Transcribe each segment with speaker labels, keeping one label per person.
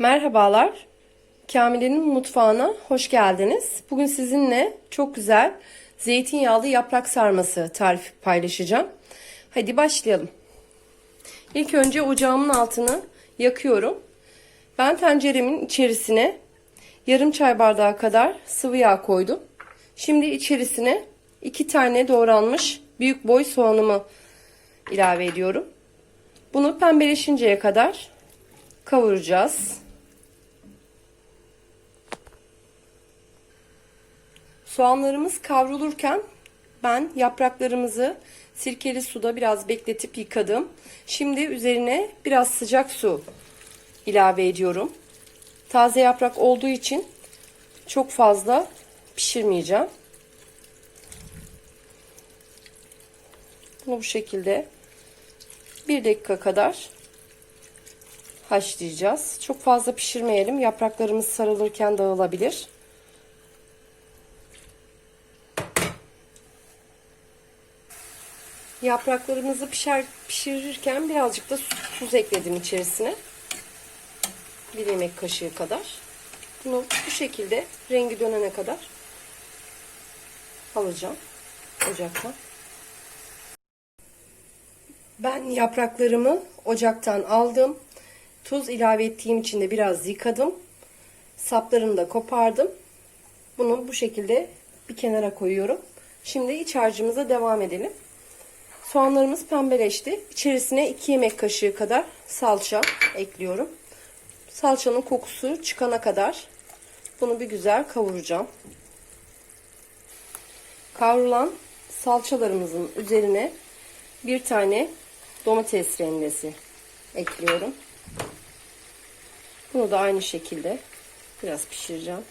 Speaker 1: Merhabalar. Kamile'nin mutfağına hoş geldiniz. Bugün sizinle çok güzel zeytinyağlı yaprak sarması tarifi paylaşacağım. Hadi başlayalım. İlk önce ocağımın altını yakıyorum. Ben tenceremin içerisine yarım çay bardağı kadar sıvı yağ koydum. Şimdi içerisine iki tane doğranmış büyük boy soğanımı ilave ediyorum. Bunu pembeleşinceye kadar kavuracağız. Soğanlarımız kavrulurken ben yapraklarımızı sirkeli suda biraz bekletip yıkadım. Şimdi üzerine biraz sıcak su ilave ediyorum. Taze yaprak olduğu için çok fazla pişirmeyeceğim. Bunu bu şekilde bir dakika kadar haşlayacağız. Çok fazla pişirmeyelim. Yapraklarımız sarılırken dağılabilir. Yapraklarımızı pişer, pişirirken birazcık da tuz ekledim içerisine. Bir yemek kaşığı kadar. Bunu bu şekilde rengi dönene kadar alacağım ocaktan. Ben yapraklarımı ocaktan aldım. Tuz ilave ettiğim için de biraz yıkadım. Saplarını da kopardım. Bunu bu şekilde bir kenara koyuyorum. Şimdi iç harcımıza devam edelim. Soğanlarımız pembeleşti. İçerisine 2 yemek kaşığı kadar salça ekliyorum. Salçanın kokusu çıkana kadar bunu bir güzel kavuracağım. Kavrulan salçalarımızın üzerine bir tane domates rendesi ekliyorum. Bunu da aynı şekilde biraz pişireceğim.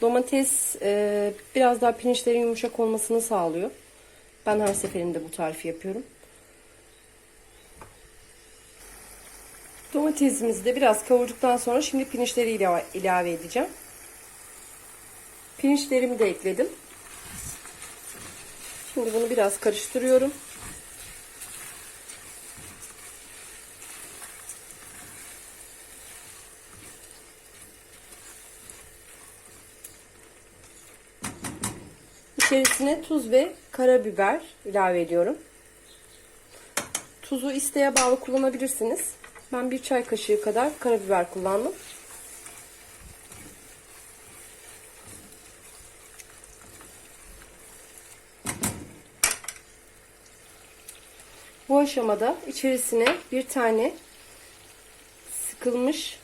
Speaker 1: Domates e, biraz daha pirinçlerin yumuşak olmasını sağlıyor. Ben her seferinde bu tarifi yapıyorum. Domatesimizi de biraz kavurduktan sonra şimdi pirinçleri ilave, edeceğim. Pirinçlerimi de ekledim. Şimdi bunu biraz karıştırıyorum. İçerisine tuz ve karabiber ilave ediyorum. Tuzu isteğe bağlı kullanabilirsiniz. Ben bir çay kaşığı kadar karabiber kullandım. Bu aşamada içerisine bir tane sıkılmış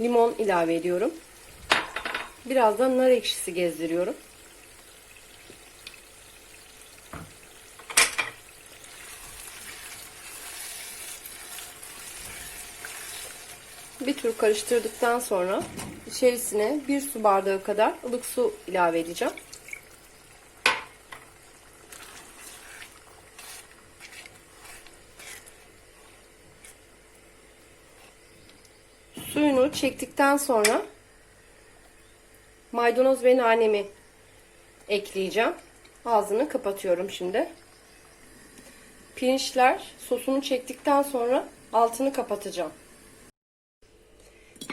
Speaker 1: limon ilave ediyorum. Biraz da nar ekşisi gezdiriyorum. Bir tur karıştırdıktan sonra içerisine bir su bardağı kadar ılık su ilave edeceğim. Suyunu çektikten sonra maydanoz ve nanemi ekleyeceğim. Ağzını kapatıyorum şimdi. Pirinçler sosunu çektikten sonra altını kapatacağım.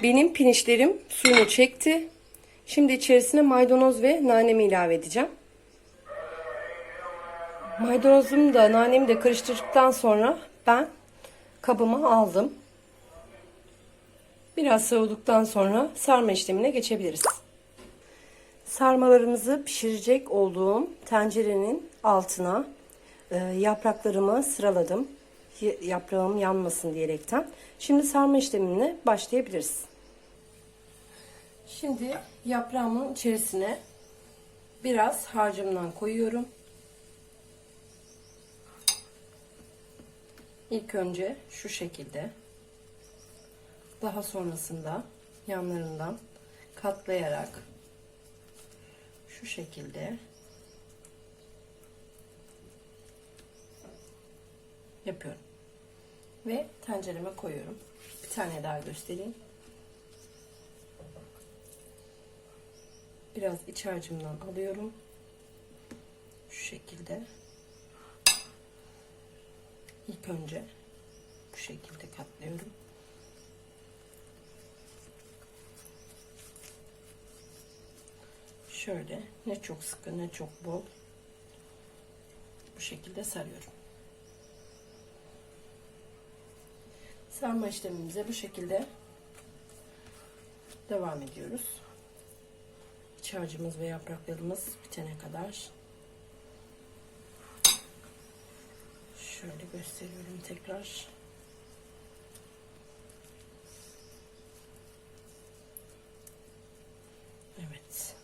Speaker 1: Benim pirinçlerim suyunu çekti. Şimdi içerisine maydanoz ve nanemi ilave edeceğim. Maydanozumu da nanemi de karıştırdıktan sonra ben kabıma aldım. Biraz soğuduktan sonra sarma işlemine geçebiliriz. Sarmalarımızı pişirecek olduğum tencerenin altına e, yapraklarımı sıraladım. Yaprağım yanmasın diyerekten. Şimdi sarma işlemine başlayabiliriz. Şimdi yaprağımın içerisine biraz harcımdan koyuyorum. İlk önce şu şekilde. Daha sonrasında yanlarından katlayarak şu şekilde yapıyorum. Ve tencereme koyuyorum. Bir tane daha göstereyim. Biraz iç harcımdan alıyorum. Şu şekilde. İlk önce bu şekilde katlıyorum. Şöyle ne çok sıkı ne çok bol bu şekilde sarıyorum. Sarma işlemimize bu şekilde devam ediyoruz. İç harcımız ve yapraklarımız bitene kadar. Şöyle gösteriyorum tekrar. Evet.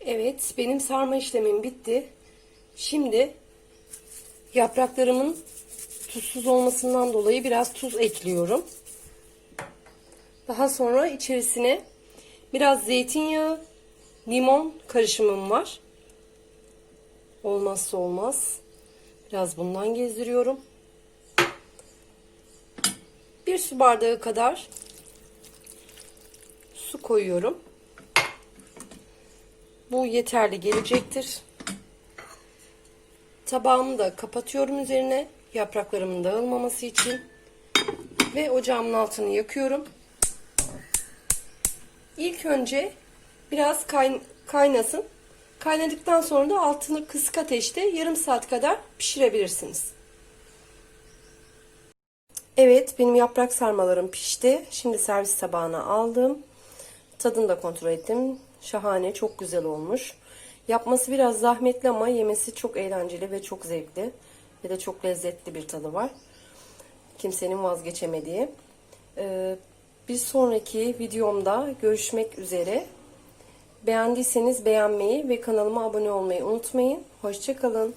Speaker 1: Evet, benim sarma işlemim bitti. Şimdi yapraklarımın tuzsuz olmasından dolayı biraz tuz ekliyorum. Daha sonra içerisine biraz zeytinyağı, limon karışımım var. Olmazsa olmaz. Biraz bundan gezdiriyorum. Bir su bardağı kadar su koyuyorum. Bu yeterli gelecektir. Tabağımı da kapatıyorum üzerine yapraklarımın dağılmaması için ve ocağımın altını yakıyorum. İlk önce biraz kayn kaynasın. Kaynadıktan sonra da altını kısık ateşte yarım saat kadar pişirebilirsiniz. Evet benim yaprak sarmalarım pişti. Şimdi servis tabağına aldım. Tadını da kontrol ettim. Şahane, çok güzel olmuş. Yapması biraz zahmetli ama yemesi çok eğlenceli ve çok zevkli. Ve de çok lezzetli bir tadı var. Kimsenin vazgeçemediği. Ee, bir sonraki videomda görüşmek üzere. Beğendiyseniz beğenmeyi ve kanalıma abone olmayı unutmayın. Hoşçakalın.